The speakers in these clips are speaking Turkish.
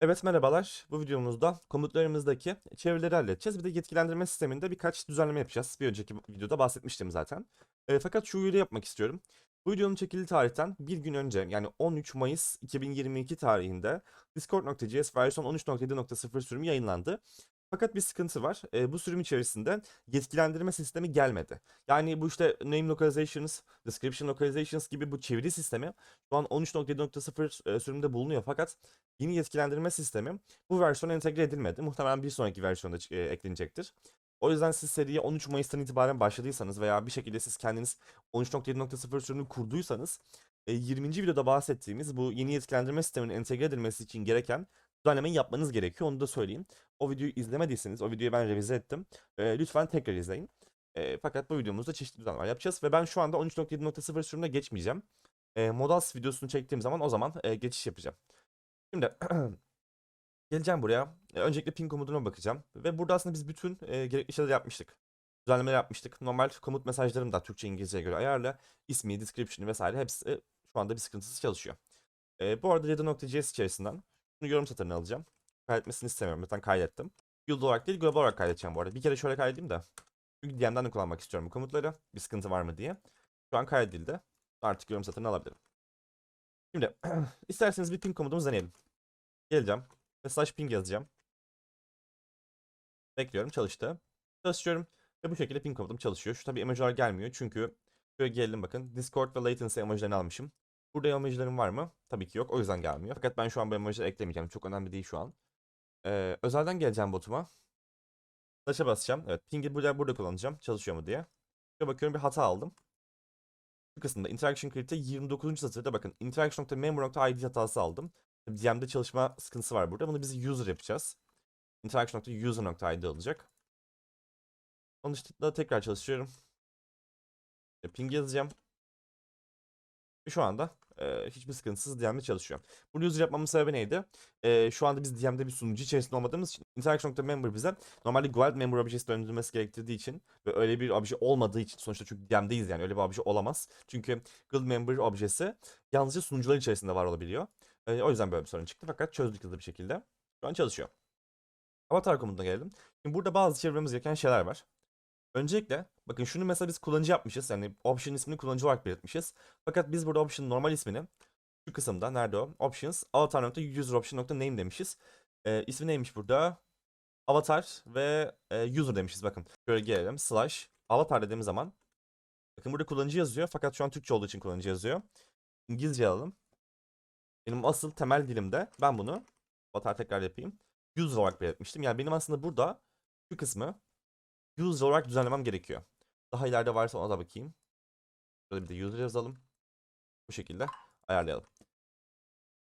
Evet merhabalar. Bu videomuzda komutlarımızdaki çevreleri halledeceğiz. Bir de yetkilendirme sisteminde birkaç düzenleme yapacağız. Bir önceki videoda bahsetmiştim zaten. E, fakat şu uyarı yapmak istiyorum. Bu videonun çekildiği tarihten bir gün önce yani 13 Mayıs 2022 tarihinde Discord.js versiyon 13.7.0 sürümü yayınlandı. Fakat bir sıkıntı var. E, bu sürüm içerisinde yetkilendirme sistemi gelmedi. Yani bu işte name localizations, description localizations gibi bu çeviri sistemi şu an 13.7.0 e, sürümde bulunuyor. Fakat yeni yetkilendirme sistemi bu versiyona entegre edilmedi. Muhtemelen bir sonraki versiyonda e, eklenecektir. O yüzden siz seriye 13 Mayıs'tan itibaren başladıysanız veya bir şekilde siz kendiniz 13.7.0 sürümünü kurduysanız e, 20. videoda bahsettiğimiz bu yeni yetkilendirme sisteminin entegre edilmesi için gereken düzenlemeyi yapmanız gerekiyor. Onu da söyleyeyim. O videoyu izlemediyseniz, o videoyu ben revize ettim. E, lütfen tekrar izleyin. E, fakat bu videomuzda çeşitli düzenlemeler yapacağız ve ben şu anda 13.7.0 sürümüne geçmeyeceğim. E, Modals videosunu çektiğim zaman o zaman e, geçiş yapacağım. Şimdi geleceğim buraya. E, öncelikle ping komutuna bakacağım. Ve burada aslında biz bütün e, gerekli şeyleri yapmıştık. Düzenlemeler yapmıştık. Normal komut mesajlarım da Türkçe İngilizceye göre ayarla. İsmi, description'ı vesaire hepsi e, şu anda bir sıkıntısız çalışıyor. E, bu arada Reader.js içerisinden bunu yorum satırını alacağım. Kaydetmesini istemiyorum. Zaten kaydettim. Yıl olarak değil global olarak kaydedeceğim bu arada. Bir kere şöyle kaydedeyim de. Çünkü DM'den de kullanmak istiyorum bu komutları. Bir sıkıntı var mı diye. Şu an kaydedildi. Artık yorum satırını alabilirim. Şimdi isterseniz bir ping komutumuzu deneyelim. Geleceğim. Slash ping yazacağım. Bekliyorum çalıştı. Çalışıyorum. Ve bu şekilde ping komutum çalışıyor. Şu tabi emojiler gelmiyor. Çünkü şöyle gelelim bakın. Discord ve latency emojilerini almışım. Burada emojilerim var mı? Tabii ki yok. O yüzden gelmiyor. Fakat ben şu an bu emojileri eklemeyeceğim. Çok önemli değil şu an. Ee, özelden geleceğim botuma. Slash'a basacağım. Evet. Ping'i burada, burada kullanacağım. Çalışıyor mu diye. Şöyle bakıyorum bir hata aldım. Bu kısımda interaction create'te 29. satırda bakın interaction.member.id hatası aldım. DM'de çalışma sıkıntısı var burada. Bunu biz user yapacağız. Interaction.user.id olacak. Onun dışında tekrar çalışıyorum. Ping yazacağım. Şu anda e, hiçbir sıkıntısız DM'de çalışıyor. Bunu user yapmamın sebebi neydi? E, şu anda biz DM'de bir sunucu içerisinde olmadığımız için interaction.member bize normalde guild member objesi döndürmesi gerektirdiği için ve öyle bir obje olmadığı için sonuçta çünkü DM'deyiz yani öyle bir obje olamaz. Çünkü guild member objesi yalnızca sunucular içerisinde var olabiliyor. E, o yüzden böyle bir sorun çıktı fakat çözdük hızlı bir şekilde. Şu an çalışıyor. Avatar komutuna gelelim. Şimdi burada bazı çevirmemiz gereken şeyler var. Öncelikle bakın şunu mesela biz kullanıcı yapmışız. Yani option ismini kullanıcı olarak belirtmişiz. Fakat biz burada option normal ismini şu kısımda nerede o? Options avatar.useroption.name demişiz. Ee, ismi neymiş burada? Avatar ve e, user demişiz bakın. Şöyle gelelim. Slash avatar dediğimiz zaman bakın burada kullanıcı yazıyor fakat şu an Türkçe olduğu için kullanıcı yazıyor. İngilizce alalım. Benim asıl temel dilimde ben bunu avatar tekrar yapayım. User olarak belirtmiştim. Yani benim aslında burada şu kısmı user olarak düzenlemem gerekiyor. Daha ileride varsa ona da bakayım. Şöyle bir de user yazalım. Bu şekilde ayarlayalım.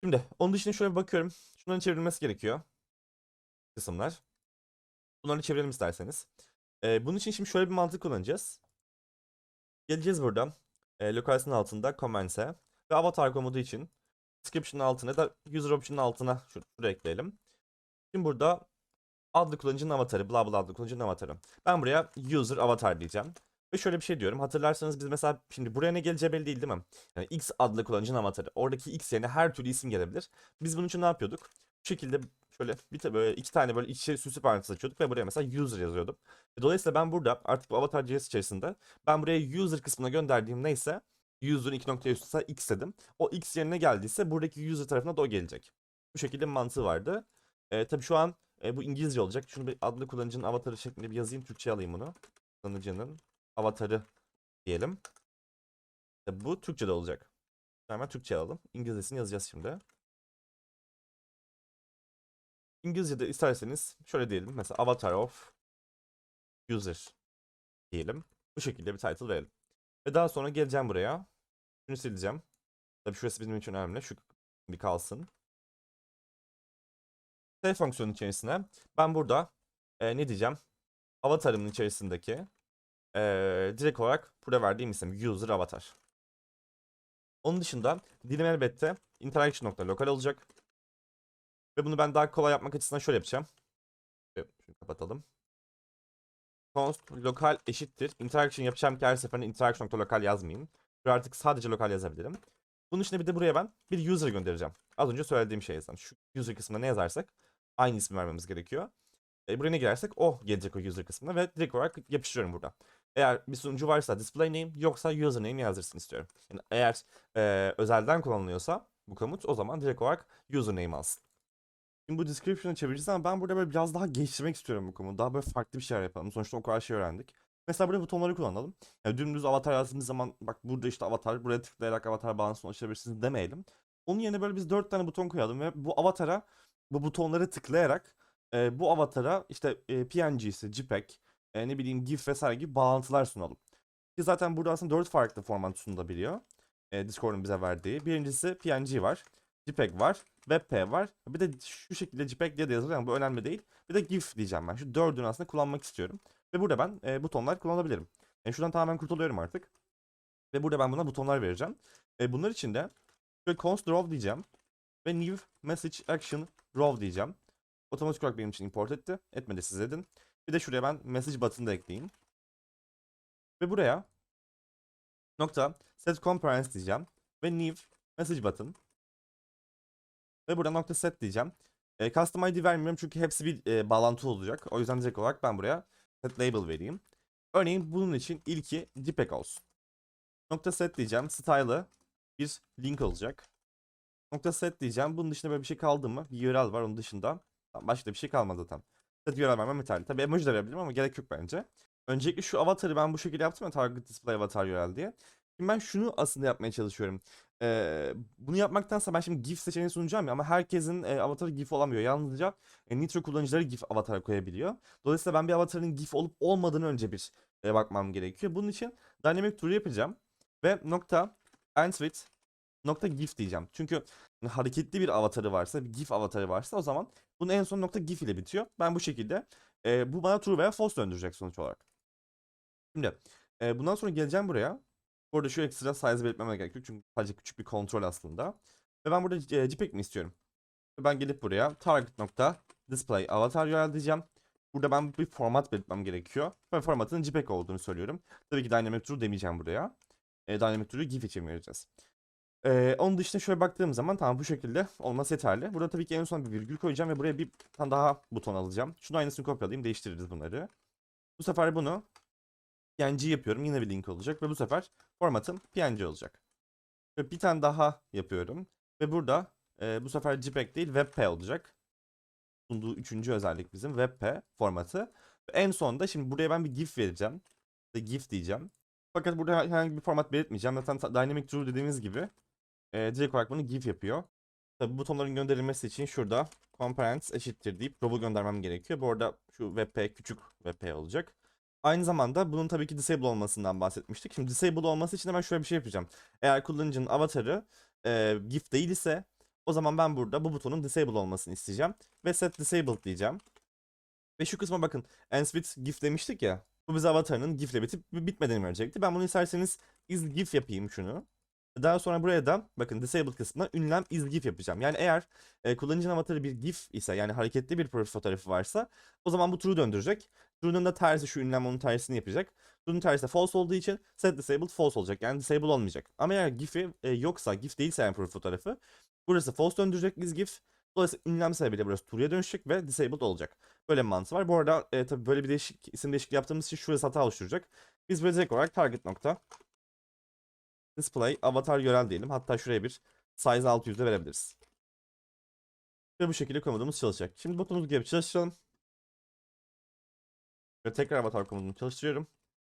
Şimdi onun dışında şöyle bir bakıyorum. Şunların çevrilmesi gerekiyor. Kısımlar. Bunları çevirelim isterseniz. Ee, bunun için şimdi şöyle bir mantık kullanacağız. Geleceğiz buradan. E, locals'ın altında comments'e ve avatar komutu için description'ın altına da user option'ın altına şur şuraya ekleyelim. Şimdi burada adlı kullanıcının avatarı, bla bla adlı kullanıcının avatarı. Ben buraya user avatar diyeceğim. Ve şöyle bir şey diyorum. Hatırlarsanız biz mesela şimdi buraya ne geleceği belli değil değil mi? Yani X adlı kullanıcının avatarı. Oradaki X yerine her türlü isim gelebilir. Biz bunun için ne yapıyorduk? Bu şekilde şöyle bir de böyle iki tane böyle içeri süslü parantez açıyorduk ve buraya mesela user yazıyordum. Dolayısıyla ben burada artık bu avatar JS içerisinde ben buraya user kısmına gönderdiğim neyse user 2 nokta üstüse x dedim. O x yerine geldiyse buradaki user tarafına da o gelecek. Bu şekilde mantığı vardı. Ee, tabii şu an e, bu İngilizce olacak. Şunu bir adlı kullanıcının avatarı şeklinde bir yazayım. Türkçe alayım bunu. Kullanıcının avatarı diyelim. E, bu Türkçe'de olacak. Hemen Türkçe alalım. İngilizcesini yazacağız şimdi. İngilizce'de isterseniz şöyle diyelim. Mesela avatar of user diyelim. Bu şekilde bir title verelim. Ve daha sonra geleceğim buraya. Şunu sileceğim. Tabii şurası bizim için önemli. Şu bir kalsın. Save fonksiyonun içerisine ben burada e, ne diyeceğim? Avatarımın içerisindeki e, direkt olarak burada verdiğim isim user avatar. Onun dışında dilim elbette interaction.local olacak. Ve bunu ben daha kolay yapmak açısından şöyle yapacağım. Şunu kapatalım. Const lokal eşittir. Interaction yapacağım ki her seferinde interaction.local yazmayayım. Ve artık sadece lokal yazabilirim. Bunun için bir de buraya ben bir user göndereceğim. Az önce söylediğim şey zaten. Şu user kısmına ne yazarsak aynı ismi vermemiz gerekiyor. E, buraya ne girersek o gelecek o user kısmına ve direkt olarak yapıştırıyorum burada. Eğer bir sunucu varsa display name yoksa username yazdırsın istiyorum. Yani eğer e, özelden kullanılıyorsa bu komut o zaman direkt olarak username alsın. Şimdi bu description'ı çevireceğiz ama ben burada böyle biraz daha geliştirmek istiyorum bu konuyu. Daha böyle farklı bir şeyler yapalım. Sonuçta o kadar şey öğrendik. Mesela burada butonları kullanalım. Yani dümdüz avatar yazdığımız zaman bak burada işte avatar, buraya tıklayarak avatar bağlantısını açabilirsiniz demeyelim. Onun yerine böyle biz 4 tane buton koyalım ve bu avatara bu butonları tıklayarak e, bu avatara işte e, PNG'si, JPEG, e, ne bileyim GIF vesaire gibi bağlantılar sunalım. Ki zaten burada aslında 4 farklı format sunulabiliyor. E, Discord'un bize verdiği. Birincisi PNG var. JPEG var. WebP var. Bir de şu şekilde JPEG diye de yazılıyor ama bu önemli değil. Bir de GIF diyeceğim ben. Şu dördünü aslında kullanmak istiyorum. Ve burada ben e, butonlar kullanabilirim. Yani şuradan tamamen kurtuluyorum artık. Ve burada ben buna butonlar vereceğim. E, bunlar için de şöyle const row diyeceğim. Ve new message action row diyeceğim. Otomatik olarak benim için import etti. Etmedi siz edin. Bir de şuraya ben message button da ekleyeyim. Ve buraya nokta set comparence diyeceğim. Ve new message button. Ve burada nokta set diyeceğim. E, custom ID vermiyorum çünkü hepsi bir e, bağlantı olacak. O yüzden direkt olarak ben buraya set label vereyim. Örneğin bunun için ilki JPEG olsun. Nokta set diyeceğim. Style'ı bir link olacak. Nokta set diyeceğim. Bunun dışında böyle bir şey kaldı mı? Bir URL var onun dışında. Başka bir şey kalmadı zaten. Set URL vermem yeterli. Tabi emoji de verebilirim ama gerek yok bence. Öncelikle şu avatarı ben bu şekilde yaptım ya target display avatar URL diye. Şimdi ben şunu aslında yapmaya çalışıyorum. Ee, bunu yapmaktansa ben şimdi GIF seçeneği sunacağım ya ama herkesin e, avatarı GIF olamıyor. Yalnızca e, Nitro kullanıcıları GIF avatar koyabiliyor. Dolayısıyla ben bir avatarın GIF olup olmadığını önce bir e, bakmam gerekiyor. Bunun için dynamic tool yapacağım ve nokta end nokta GIF diyeceğim. Çünkü hareketli bir avatarı varsa, bir GIF avatarı varsa o zaman bunun en son nokta GIF ile bitiyor. Ben bu şekilde e, bu bana true veya false döndürecek sonuç olarak. Şimdi e, bundan sonra geleceğim buraya. Burada şu ekstra size belirtmeme gerek yok çünkü sadece küçük bir kontrol aslında. Ve ben burada e, JPEG mi istiyorum? Ben gelip buraya target nokta display avatar URL diyeceğim. Burada ben bir format belirtmem gerekiyor. Ve formatın JPEG olduğunu söylüyorum. Tabii ki dynamic true demeyeceğim buraya. E, dynamic true'yu GIF için vereceğiz. Ee, onun dışında şöyle baktığım zaman tamam bu şekilde olması yeterli. Burada tabii ki en son bir virgül koyacağım ve buraya bir tane daha buton alacağım. Şunu aynısını kopyalayayım değiştiririz bunları. Bu sefer bunu PNG yapıyorum. Yine bir link olacak ve bu sefer formatım PNG olacak. Ve bir tane daha yapıyorum. Ve burada e, bu sefer JPEG değil WebP olacak. Sunduğu üçüncü özellik bizim WebP formatı. Ve en sonunda şimdi buraya ben bir GIF vereceğim. GIF diyeceğim. Fakat burada herhangi bir format belirtmeyeceğim. Zaten Dynamic True dediğimiz gibi e, direkt olarak bunu GIF yapıyor. Tabi butonların gönderilmesi için şurada components eşittir deyip robo göndermem gerekiyor. Bu arada şu WebP küçük WebP olacak. Aynı zamanda bunun tabii ki disable olmasından bahsetmiştik. Şimdi disable olması için hemen şöyle bir şey yapacağım. Eğer kullanıcının avatarı e, GIF değil ise o zaman ben burada bu butonun disable olmasını isteyeceğim. Ve set disabled diyeceğim. Ve şu kısma bakın. Ends GIF demiştik ya. Bu bize avatarının GIF ile bitip bitmediğini verecekti. Ben bunu isterseniz is GIF yapayım şunu. Daha sonra buraya da bakın disabled kısmına ünlem is GIF yapacağım. Yani eğer e, kullanıcının avatarı bir GIF ise yani hareketli bir profil fotoğrafı varsa o zaman bu true döndürecek. True'nun da tersi şu ünlem onun tersini yapacak. True'nun tersi de false olduğu için set disabled false olacak. Yani disable olmayacak. Ama eğer GIF'i e, yoksa GIF değilse yani profil fotoğrafı burası false döndürecek is GIF. Dolayısıyla ünlem sebebiyle burası true'ya dönüşecek ve disabled olacak. Böyle bir mantığı var. Bu arada e, tabii böyle bir değişik isim değişikliği yaptığımız için şurası hata oluşturacak. Biz böyle direkt olarak target nokta display avatar yörel diyelim. Hatta şuraya bir size 600'de verebiliriz. Ve bu şekilde komutumuz çalışacak. Şimdi butonumuzu gibi çalıştıralım. Ve tekrar avatar komutunu çalıştırıyorum.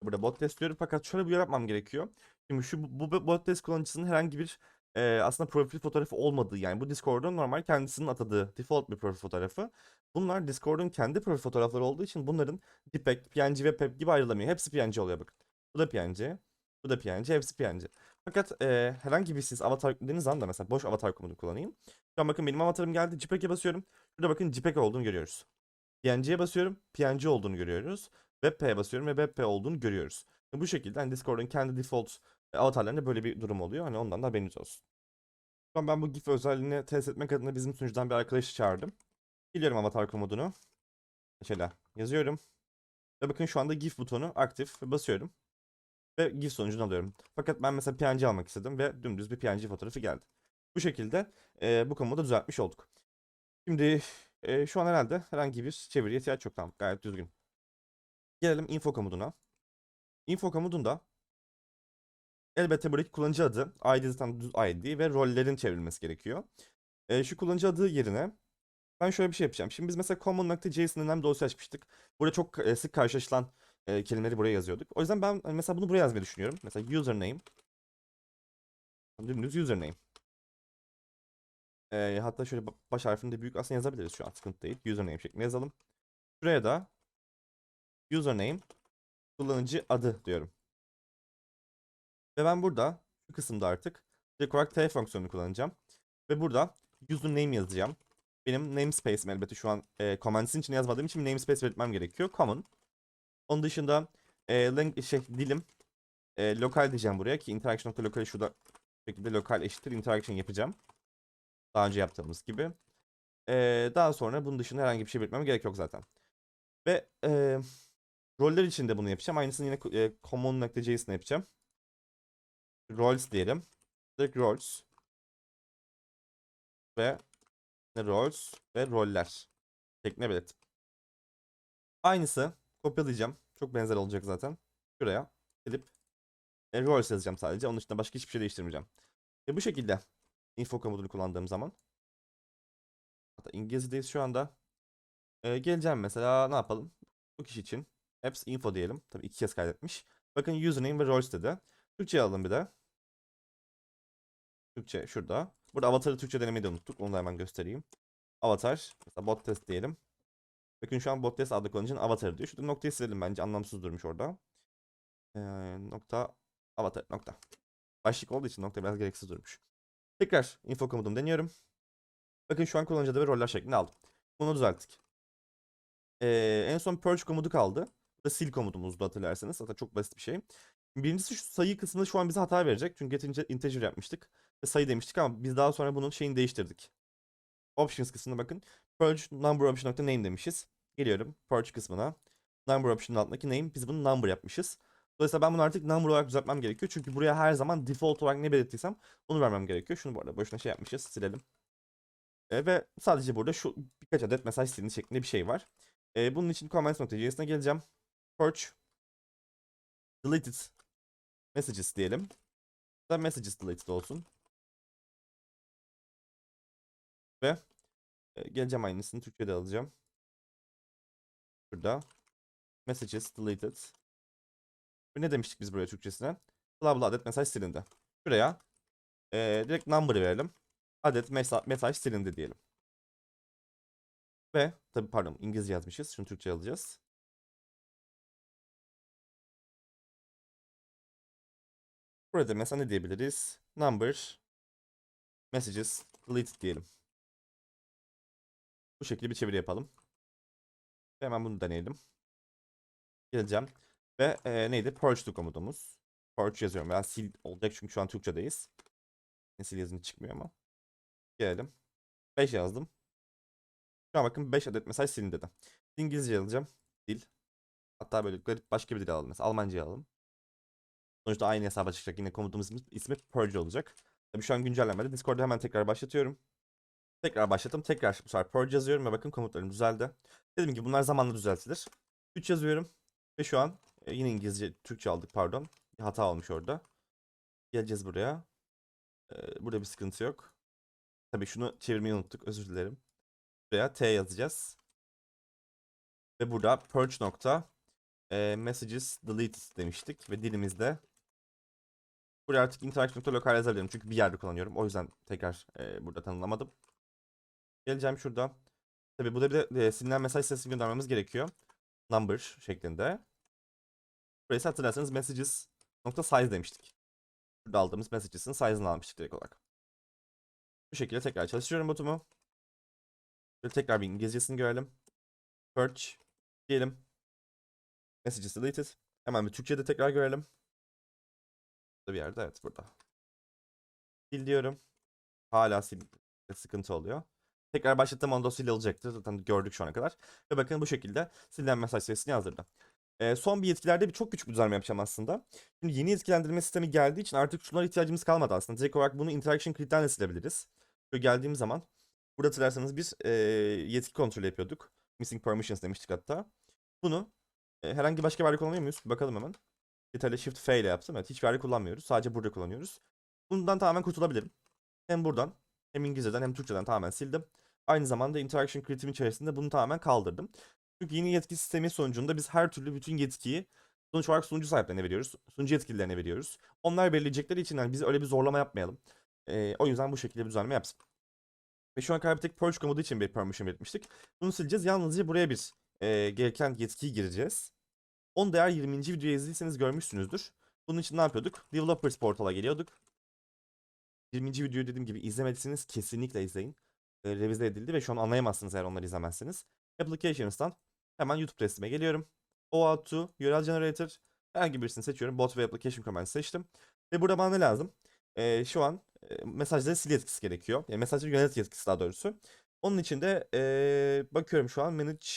Burada bot test diyorum fakat şöyle bir yapmam gerekiyor. Şimdi şu bu, bot test kullanıcısının herhangi bir e, aslında profil fotoğrafı olmadığı yani bu Discord'un normal kendisinin atadığı default bir profil fotoğrafı. Bunlar Discord'un kendi profil fotoğrafları olduğu için bunların JPEG, PNG ve PEP gibi ayrılamıyor. Hepsi PNG oluyor bakın. Bu da PNG, bu da PNG, hepsi PNG. Fakat e, herhangi bir siz avatar yüklediğiniz anda mesela boş avatar komutunu kullanayım. Şu an bakın benim avatarım geldi. JPEG'e basıyorum. Şurada bakın JPEG olduğunu görüyoruz. PNG'ye basıyorum. PNG olduğunu görüyoruz. WebP'ye basıyorum ve WebP olduğunu görüyoruz. Bu şekilde hani Discord'un kendi default e, avatarlarında böyle bir durum oluyor. Hani ondan da haberiniz olsun. Şu an ben bu GIF özelliğini test etmek adına bizim sunucudan bir arkadaşı çağırdım. Geliyorum avatar komutunu. Mesela yazıyorum. Ve bakın şu anda GIF butonu aktif basıyorum ve GIF sonucunu alıyorum. Fakat ben mesela PNG almak istedim ve dümdüz bir PNG fotoğrafı geldi. Bu şekilde e, bu konuda düzeltmiş olduk. Şimdi e, şu an herhalde herhangi bir çeviriye ihtiyaç yok. Tamam gayet düzgün. Gelelim info komutuna. Info komutunda elbette buradaki kullanıcı adı, ID zaten düz ID ve rollerin çevrilmesi gerekiyor. E, şu kullanıcı adı yerine ben şöyle bir şey yapacağım. Şimdi biz mesela common.json'dan hem dosya açmıştık. Burada çok sık karşılaşılan e, kelimeleri buraya yazıyorduk. O yüzden ben hani mesela bunu buraya yazmayı düşünüyorum. Mesela username. Dümdüz username. E, hatta şöyle ba- baş harfini de büyük aslında yazabiliriz şu an sıkıntı değil. Username şeklinde yazalım. Şuraya da username kullanıcı adı diyorum. Ve ben burada şu kısımda artık olarak t fonksiyonunu kullanacağım. Ve burada username yazacağım. Benim namespace'im elbette şu an e, commands'in içine yazmadığım için namespace belirtmem gerekiyor. Common. Onun dışında e, link, şey, dilim e, lokal diyeceğim buraya ki interaction.local'i şurada şekilde lokal eşittir interaction yapacağım. Daha önce yaptığımız gibi. E, daha sonra bunun dışında herhangi bir şey belirtmem gerek yok zaten. Ve e, roller için de bunu yapacağım. Aynısını yine e, common.js'ine yapacağım. Roles diyelim. Direkt roles. Ve roles ve roller. Şeklinde belirttim. Aynısı kopyalayacağım. Çok benzer olacak zaten. Şuraya gidip e, yazacağım sadece. Onun dışında başka hiçbir şey değiştirmeyeceğim. Ve bu şekilde info komutunu kullandığım zaman hatta İngilizcedeyiz şu anda. E, geleceğim mesela ne yapalım? Bu kişi için apps info diyelim. Tabii iki kez kaydetmiş. Bakın username ve roles dedi. Türkçe alalım bir de. Türkçe şurada. Burada avatarı Türkçe denemeyi de unuttuk. Onu da hemen göstereyim. Avatar. Mesela bot test diyelim. Bakın şu an bot test adlı kullanıcının avatarı diyor. Şurada noktayı silelim bence. Anlamsız durmuş orada. Ee, nokta avatar nokta. Başlık olduğu için nokta biraz gereksiz durmuş. Tekrar info komutumu deniyorum. Bakın şu an kullanıcı adı ve roller şeklinde aldım. Bunu düzelttik. Ee, en son purge komutu kaldı. Bu da sil komutumuzdu hatırlarsanız. Zaten çok basit bir şey. Birincisi şu sayı kısmında şu an bize hata verecek. Çünkü getince integer yapmıştık. Ve sayı demiştik ama biz daha sonra bunun şeyini değiştirdik. Options kısmına bakın. Purge number option.name demişiz. Geliyorum purge kısmına. Number option'ın altındaki name biz bunu number yapmışız. Dolayısıyla ben bunu artık number olarak düzeltmem gerekiyor. Çünkü buraya her zaman default olarak ne belirttiysem onu vermem gerekiyor. Şunu bu arada boşuna şey yapmışız. Silelim. E, ve sadece burada şu birkaç adet mesaj silini şeklinde bir şey var. E, bunun için comments.js'ine geleceğim. Purge deleted messages diyelim. Da messages deleted olsun. Ve e, geleceğim aynısını Türkçe'de alacağım. Burada messages deleted. Ne demiştik biz buraya Türkçesine? Bla bla adet mesaj silindi. Şuraya e, direkt number verelim. Adet mesa mesaj silindi diyelim. Ve tabi pardon İngilizce yazmışız. Şunu Türkçe alacağız. Burada mesela ne diyebiliriz? Number messages deleted diyelim. Bu şekilde bir çeviri yapalım. Hemen bunu deneyelim. Geleceğim. Ve e, neydi? Purge to komutumuz. Purge yazıyorum. Ben sil olacak çünkü şu an Türkçedeyiz. Sil yazınca çıkmıyor ama. Gelelim. 5 yazdım. Şu an bakın 5 adet mesaj silin dedi. İngilizce yazacağım. Dil. Hatta böyle garip başka bir dil alalım. Mesela Almanca alalım. Sonuçta aynı hesaba çıkacak. Yine komutumuzun ismi Purge olacak. Tabii şu an güncellenmedi. Discord'da hemen tekrar başlatıyorum. Tekrar başlattım. Tekrar bu sefer purge yazıyorum ve bakın komutlarım düzeldi. Dediğim gibi bunlar zamanla düzeltilir. 3 yazıyorum ve şu an e, yine İngilizce, Türkçe aldık pardon. Bir hata olmuş orada. Geleceğiz buraya. Ee, burada bir sıkıntı yok. Tabii şunu çevirmeyi unuttuk. Özür dilerim. Buraya T yazacağız. Ve burada purge nokta e, messages deleted demiştik ve dilimizde buraya artık interaction.local yazabilirim çünkü bir yerde kullanıyorum. O yüzden tekrar e, burada tanımlamadım. Geleceğim şurada. Tabii burada bir de e, silinen mesaj sesini göndermemiz gerekiyor. Number şeklinde. Burayı hatırlarsanız messages nokta size demiştik. Burada aldığımız messages'ın size'ını almıştık direkt olarak. Bu şekilde tekrar çalıştırıyorum botumu. Böyle tekrar bir İngilizcesini görelim. Purge diyelim. Messages deleted. Hemen bir Türkçe'de tekrar görelim. Burada bir yerde evet burada. Sil diyorum. Hala sil sıkıntı oluyor. Tekrar başlattığım anda sil alacaktır. Zaten gördük şu ana kadar. Ve bakın bu şekilde silinen mesaj sayısını yazdırdı. Ee, son bir yetkilerde bir çok küçük bir düzenleme yapacağım aslında. Şimdi yeni yetkilendirme sistemi geldiği için artık şunlara ihtiyacımız kalmadı aslında. Direkt olarak bunu interaction grid'den de silebiliriz. Böyle geldiğim zaman burada hatırlarsanız biz e, yetki kontrolü yapıyorduk. Missing permissions demiştik hatta. Bunu e, herhangi başka bir yerde kullanıyor muyuz? Bir bakalım hemen. Detaylı shift F ile yaptım. Evet hiçbir yerde kullanmıyoruz. Sadece burada kullanıyoruz. Bundan tamamen kurtulabilirim. Hem buradan hem İngilizceden hem Türkçeden tamamen sildim. Aynı zamanda interaction grid'im içerisinde bunu tamamen kaldırdım. Çünkü yeni yetki sistemi sonucunda biz her türlü bütün yetkiyi sonuç olarak sunucu sahiplerine veriyoruz. Sunucu yetkililerine veriyoruz. Onlar belirleyecekleri için yani biz öyle bir zorlama yapmayalım. Ee, o yüzden bu şekilde bir düzenleme yapsın. Ve şu an tek purge komodu için bir permission belirtmiştik. Bunu sileceğiz. Yalnızca buraya bir e, gereken yetkiyi gireceğiz. Onu da eğer 20. videoyu izlediyseniz görmüşsünüzdür. Bunun için ne yapıyorduk? Developers portala geliyorduk. 20. videoyu dediğim gibi izlemediyseniz kesinlikle izleyin. E, revize edildi ve şu an anlayamazsınız eğer onları izlemezseniz. Applications'tan hemen YouTube testime geliyorum. OAuth 2, URL Generator herhangi birisini seçiyorum. Bot ve Application Command seçtim. Ve burada bana ne lazım? E, şu an e, mesajları sil yetkisi gerekiyor. Yani mesajları yönet yetkisi daha doğrusu. Onun için de e, bakıyorum şu an Manage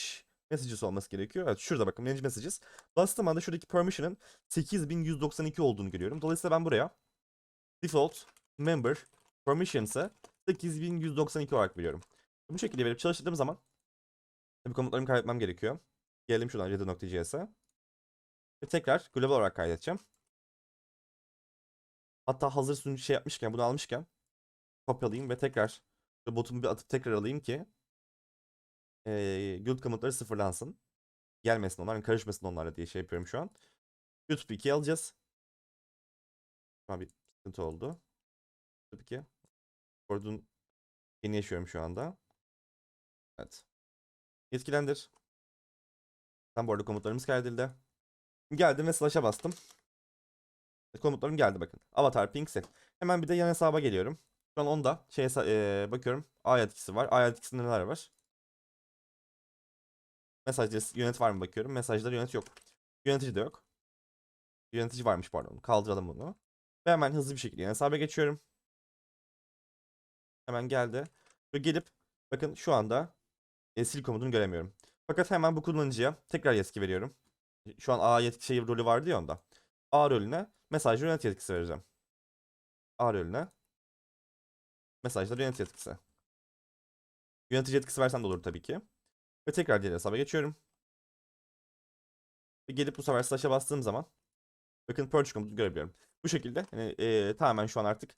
Messages olması gerekiyor. Evet şurada bakın Manage Messages. Bastığım anda şuradaki permission'ın 8192 olduğunu görüyorum. Dolayısıyla ben buraya default member permissions'ı 8192 olarak biliyorum. Bu şekilde verip çalıştırdığım zaman tabii komutlarımı kaydetmem gerekiyor. Gelelim şuradan reader.js'e. Ve tekrar global olarak kaydedeceğim. Hatta hazır sunucu şey yapmışken bunu almışken kopyalayayım ve tekrar robotumu bir atıp tekrar alayım ki e, guild komutları sıfırlansın. Gelmesin onlar, karışmasın onlara diye şey yapıyorum şu an. YouTube 2'yi alacağız. Şu an bir sıkıntı oldu. YouTube 2. Discord'un yeni yaşıyorum şu anda. Evet. Yetkilendir. Tam bu arada komutlarımız kaydedildi. Geldim ve slash'a bastım. Komutlarım geldi bakın. Avatar ping. Hemen bir de yan hesaba geliyorum. Şu an onda şey e, bakıyorum. A yetkisi var. A yetkisinde neler var? Mesajları yönet var mı bakıyorum. Mesajları yönet yok. Yönetici de yok. Yönetici varmış pardon. Kaldıralım bunu. Ve hemen hızlı bir şekilde yan hesaba geçiyorum. Hemen geldi. Ve gelip bakın şu anda e, sil komutunu göremiyorum. Fakat hemen bu kullanıcıya tekrar yetki veriyorum. Şu an A yetki şey rolü vardı ya onda. A rolüne mesajları yönet yetkisi vereceğim. A rolüne mesajları yönet yetkisi. Yönetici yetkisi versen de olur tabii ki. Ve tekrar diğer hesaba geçiyorum. Ve gelip bu sefer slash'a bastığım zaman bakın purge komutunu görebiliyorum. Bu şekilde yani, e, tamamen şu an artık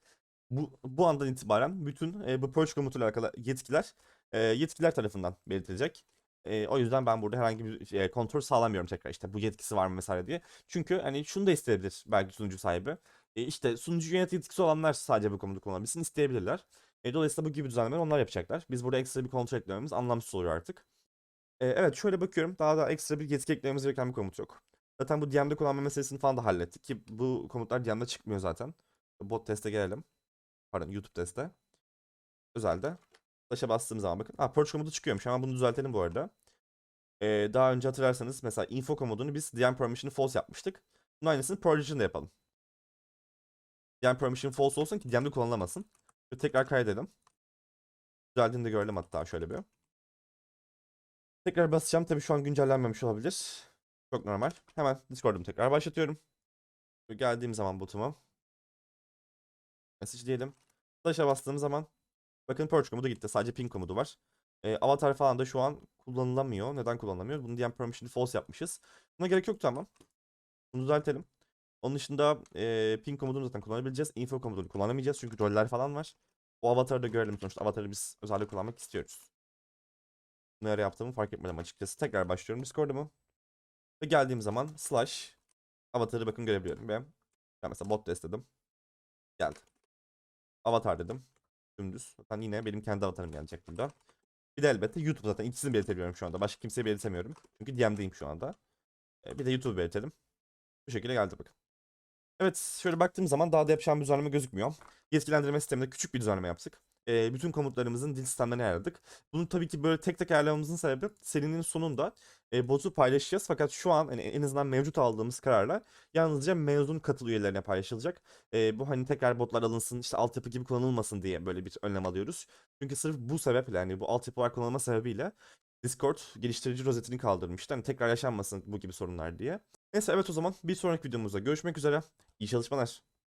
bu, bu andan itibaren bütün e, bu purge komutuyla alakalı yetkiler e, yetkililer tarafından belirtilecek. E, o yüzden ben burada herhangi bir e, kontrol sağlamıyorum tekrar işte bu yetkisi var mı vesaire diye. Çünkü hani şunu da isteyebilir belki sunucu sahibi. E, işte sunucu yönet yetkisi olanlar sadece bu komutu kullanabilsin isteyebilirler. E, dolayısıyla bu gibi düzenlemeleri onlar yapacaklar. Biz burada ekstra bir kontrol eklememiz anlamsız oluyor artık. E, evet şöyle bakıyorum daha da ekstra bir yetki eklememiz gereken bir komut yok. Zaten bu DM'de kullanma meselesini falan da hallettik ki bu komutlar DM'de çıkmıyor zaten. Bot teste gelelim. Pardon YouTube teste. Özelde. Flash'a bastığım zaman bakın. Ha purge komutu çıkıyormuş. Hemen bunu düzeltelim bu arada. Ee, daha önce hatırlarsanız mesela info komutunu biz DM permission'ı false yapmıştık. Bunun aynısını purge için de yapalım. DM permission false olsun ki DM'de kullanılamasın. Ve tekrar kaydedelim. Düzeldiğini de görelim hatta şöyle bir. Tekrar basacağım. Tabii şu an güncellenmemiş olabilir. Çok normal. Hemen Discord'umu tekrar başlatıyorum. Geldiğim zaman botuma. Message diyelim. Flash'a bastığım zaman bakın purge komutu gitti. Sadece ping komutu var. E, avatar falan da şu an kullanılamıyor. Neden kullanılamıyor? Bunu diyen permission'ı false yapmışız. Buna gerek yok tamam. Bunu düzeltelim. Onun dışında e, ping komutunu zaten kullanabileceğiz. Info komutunu kullanamayacağız çünkü roller falan var. O avatarı da görelim sonuçta. Avatarı biz özellikle kullanmak istiyoruz. Nereye yaptığımı fark etmedim açıkçası. Tekrar başlıyorum Discord'umu. Ve geldiğim zaman slash avatarı bakın görebiliyorum. Ve ben mesela bot test dedim. Geldi. Avatar dedim. Dümdüz. Zaten yine benim kendi avatarım gelecek burada. Bir de elbette YouTube zaten. ikisini belirtebiliyorum şu anda. Başka kimseye belirtemiyorum. Çünkü DM'deyim şu anda. E, bir de YouTube belirtelim. Bu şekilde geldi bakın. Evet şöyle baktığım zaman daha da yapacağım bir düzenleme gözükmüyor. Yetkilendirme sisteminde küçük bir düzenleme yaptık. E, bütün komutlarımızın dil sistemlerini ayarladık. Bunu tabii ki böyle tek tek ayarlamamızın sebebi serinin sonunda e, botu paylaşacağız. Fakat şu an hani en azından mevcut aldığımız kararla yalnızca mezun katıl üyelerine paylaşılacak. E, bu hani tekrar botlar alınsın işte altyapı gibi kullanılmasın diye böyle bir önlem alıyoruz. Çünkü sırf bu sebeple yani bu altyapılar kullanılma sebebiyle Discord geliştirici rozetini kaldırmıştı. Hani tekrar yaşanmasın bu gibi sorunlar diye. Neyse evet o zaman bir sonraki videomuzda görüşmek üzere. İyi çalışmalar.